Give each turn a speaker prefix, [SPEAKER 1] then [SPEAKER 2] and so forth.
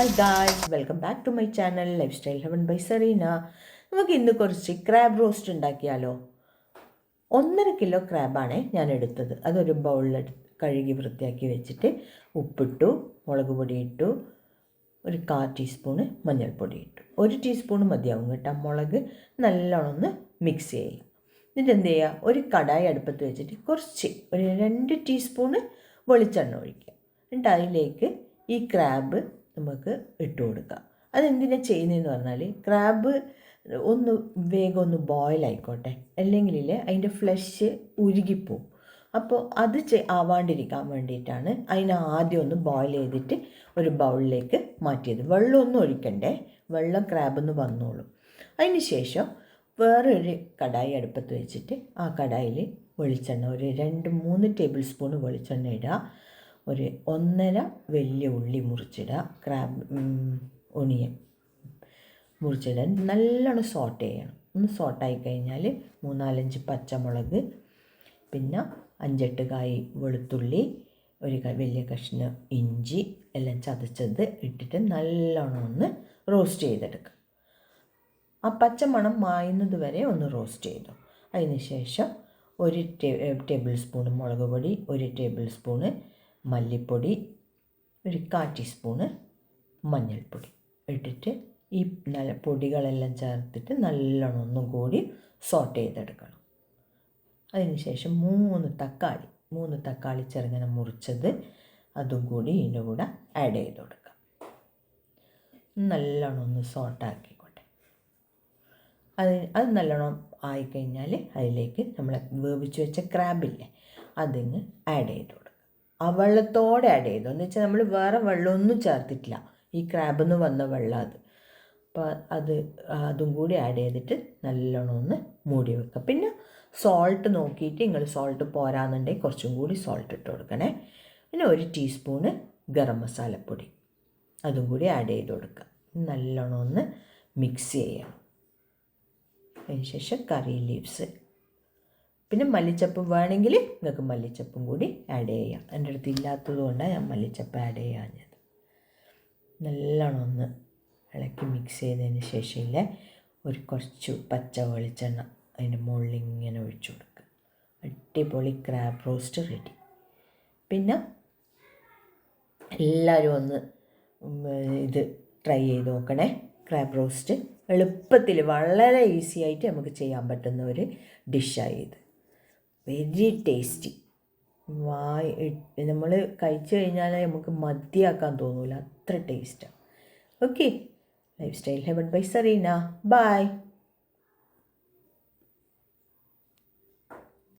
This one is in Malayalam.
[SPEAKER 1] Hi guys welcome back to my channel lifestyle heaven by Sareena നമുക്ക് ഇന്ന് കുറച്ച് ക്രാബ് റോസ്റ്റ് ഉണ്ടാക്കിയാലോ? ഒന്നര കിലോ ക്രാബാണ് ഞാൻ എടുത്തത്. അതൊരു ബൗളിൽ കഴുകി വൃത്തിയാക്കി വെച്ചിട്ട് ഉപ്പിട്ടു മുളക് പൊടി ഇട്ടു ഒരു കാ ടീസ്പൂണ് മഞ്ഞൾപ്പൊടി ഇട്ടു. ഒരു ടീസ്പൂൺ മതിയാവും കേട്ടോ. മുളക് നല്ലോണം ഒന്ന് മിക്സ് ചെയ്യുക എന്നിട്ട് എന്ത് ചെയ്യുക ഒരു കടായി അടുപ്പത്ത് വെച്ചിട്ട് കുറച്ച് ഒരു രണ്ട് ടീസ്പൂണ് വെളിച്ചെണ്ണ ഒഴിക്കുക. എന്നിട്ട് അതിലേക്ക് ഈ ക്രാബ് നമുക്ക് ഇട്ട് കൊടുക്കാം. അതെന്തിനാണ് ചെയ്യുന്നതെന്ന് പറഞ്ഞാൽ ക്രാബ് ഒന്ന് വേഗം ഒന്ന് ബോയിൽ ആയിക്കോട്ടെ. അല്ലെങ്കിൽ അതിന്റെ ഫ്ലഷ് ഉരുകിപ്പോവും. അപ്പോൾ അത് ആവാണ്ടിരിക്കാൻ വേണ്ടിയിട്ടാണ് അതിനെ ആദ്യം ഒന്ന് ബോയിൽ ചെയ്തിട്ട് ഒരു ബൗളിലേക്ക് മാറ്റിയത്. വെള്ളമൊന്നും ഒഴിക്കണ്ടേ. വെള്ളം ക്രാബൊന്ന് വന്നോളും. അതിന് ശേഷം വേറൊരു കടായി അടുപ്പത്ത് വെച്ചിട്ട് ആ കടായിൽ വെളിച്ചെണ്ണ ഒരു രണ്ട് മൂന്ന് ടേബിൾ സ്പൂൺ വെളിച്ചെണ്ണ ഇടുക. ഒരു ഒന്നര വലിയ ഉള്ളി മുറിച്ചിടുക. Crab onion മുറിച്ചിടുക. നല്ലോണം സോട്ട് ചെയ്യണം. ഒന്ന് സോട്ടായി കഴിഞ്ഞാൽ മൂന്നാലഞ്ച് പച്ചമുളക് പിന്നെ അഞ്ചെട്ട് കായ് വെളുത്തുള്ളി ഒരു വലിയ കഷ്ണം ഇഞ്ചി എല്ലാം ചതച്ചത് ഇട്ടിട്ട് നല്ലോണം ഒന്ന് റോസ്റ്റ് ചെയ്തെടുക്കുക. ആ പച്ചമണം മായുന്നത് വരെ ഒന്ന് റോസ്റ്റ് ചെയ്തു. അതിന് ശേഷം ഒരു ടേബിൾ സ്പൂൺ മുളക് പൊടി ഒരു ടേബിൾ സ്പൂണ് മല്ലിപ്പൊടി ഒരു കാ ടീസ്പൂണ് മഞ്ഞൾപ്പൊടി ഇട്ടിട്ട് ഈ നല്ല പൊടികളെല്ലാം ചേർത്തിട്ട് നല്ലോണം ഒന്നും കൂടി സോട്ട് ചെയ്തെടുക്കണം. അതിനുശേഷം മൂന്ന് തക്കാളി മൂന്ന് തക്കാളി ചെറുങ്ങനെ മുറിച്ചത് അതും കൂടി ഇതിന്റെ കൂടെ ആഡ് ചെയ്ത് കൊടുക്കാം. നല്ലോണം ഒന്ന് സോട്ടാക്കിക്കോട്ടെ അത് അത് നല്ലോണം ആയിക്കഴിഞ്ഞാൽ അതിലേക്ക് നമ്മൾ വേവിച്ച് വെച്ച ക്രാബില്ലേ അതിങ്ങ് ആഡ് ചെയ്ത് കൊടുക്കുക ആ വെള്ളത്തോടെ ആഡ് ചെയ്തു എന്ന് വെച്ചാൽ നമ്മൾ വേറെ വെള്ളമൊന്നും ചേർത്തിട്ടില്ല. ഈ ക്രാബിൽ വന്ന വെള്ളം അത് അപ്പോൾ അത് അതും കൂടി ആഡ് ചെയ്തിട്ട് നല്ലോണം ഒന്ന് മൂടി വെക്കുക പിന്നെ സോൾട്ട് നോക്കിയിട്ട് നിങ്ങൾ സോൾട്ട് പോരാന്നുണ്ടെങ്കിൽ കുറച്ചും കൂടി സോൾട്ട് ഇട്ട് കൊടുക്കണേ. പിന്നെ ഒരു ടീസ്പൂണ് ഗരം മസാലപ്പൊടി. അതും കൂടി ആഡ് ചെയ്ത് കൊടുക്കുക നല്ലോണം ഒന്ന് മിക്സ് ചെയ്യണം. അതിന് ശേഷം കറി ലീവ്സ് പിന്നെ മല്ലിച്ചപ്പ് വേണമെങ്കിൽ നിങ്ങൾക്ക് മല്ലിച്ചപ്പും കൂടി ആഡ് ചെയ്യാം. എന്റെ അടുത്ത് ഇല്ലാത്തത് കൊണ്ടാണ് ഞാൻ മല്ലിച്ചപ്പ് ആഡ് ചെയ്യാഞ്ഞത്. നല്ലോണം ഒന്ന് ഇളക്കി മിക്സ് ചെയ്തതിന് ശേഷം ഇല്ലേ ഒരു കുറച്ച് പച്ച വെളിച്ചെണ്ണ അതിന്റെ മുകളിൽ ഇങ്ങനെ ഒഴിച്ചു കൊടുക്കുക. അടിപൊളി ക്രാബ് റോസ്റ്റ് റെഡി പിന്നെ എല്ലാവരും ഒന്ന് ഇത് ട്രൈ ചെയ്ത് നോക്കണേ. ക്രാബ് റോസ്റ്റ് എളുപ്പത്തിൽ വളരെ ഈസി ആയിട്ട് നമുക്ക് ചെയ്യാൻ പറ്റുന്ന ഒരു ഡിഷായി ഇത്. Very tasty. വായ് നമ്മൾ കഴിച്ചു കഴിഞ്ഞാൽ നമുക്ക് മതിയാക്കാൻ തോന്നില്ല അത്ര ടേസ്റ്റാണ് okay. Lifestyle heaven by Sareena. Bye.